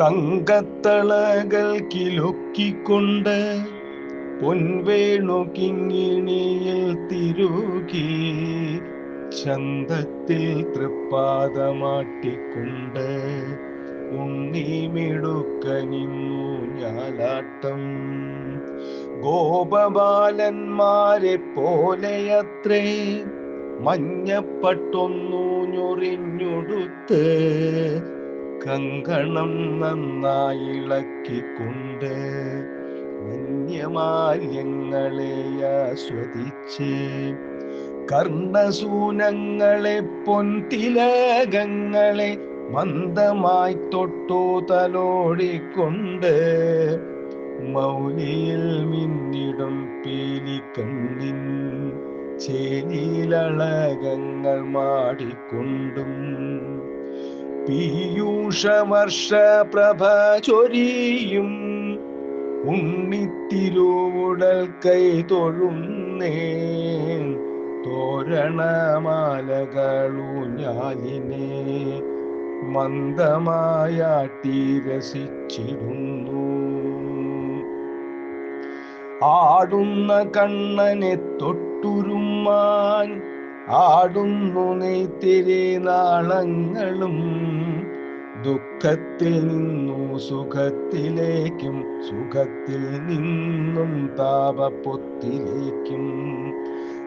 തങ്കത്തളകൾ കിലുക്കിക്കൊണ്ട് പൊൻവേണു കിങ്ങിണിയിൽ തിരുകി ചന്തത്തിൽ തൃപ്പാദമാട്ടിക്കൊണ്ട് ഉണ്ണിമിടുക്കനിന്നു ഞാലാട്ടം. ഗോപബാലന്മാരെ പോലെയത്രേ മഞ്ഞപ്പട്ടൊന്നു ഞൊറിഞ്ഞൊടുത്ത് കങ്കണം നന്നായി ഇളക്കിക്കൊണ്ട് വന്യമാല്യങ്ങളെ ആസ്വദിച്ച് കർണസൂനങ്ങളെ പൊൻതിലകങ്ങളെ മന്ദമായി തൊട്ടു തലോടിക്കൊണ്ട് മൗലിയിൽ മിന്നിടും പീലിക്കണ്ണിൻ ചേലിയിലളകങ്ങൾ മാടിക്കൊണ്ടും പീയൂഷവർഷ പ്രഭ ചൊരിയും. ഉണ്ണിത്തിരൂടൽ കൈ തൊഴുന്നേ. തോരണമാലകളൂഞ്ഞാലിനെ മന്ദമായാട്ടി രസിച്ചിടുന്നു. ആടുന്ന കണ്ണനെ തൊട്ടുരുമാൻ ആടുന്നു നെയ്ത്തിരി നാളങ്ങളും. ദുഃഖത്തിൽ നിന്നു സുഖത്തിലേക്കും സുഖത്തിൽ നിന്നും താപപ്പൊത്തിലേക്കും.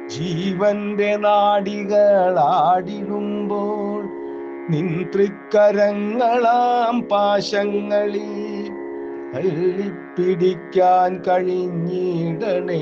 ജീവന്റെ നാടികളാടിടുമ്പോൾ നിൻ തൃക്കരങ്ങളാം പാശങ്ങളിൽ തള്ളിപ്പിടിക്കാൻ കഴിഞ്ഞിടണേ.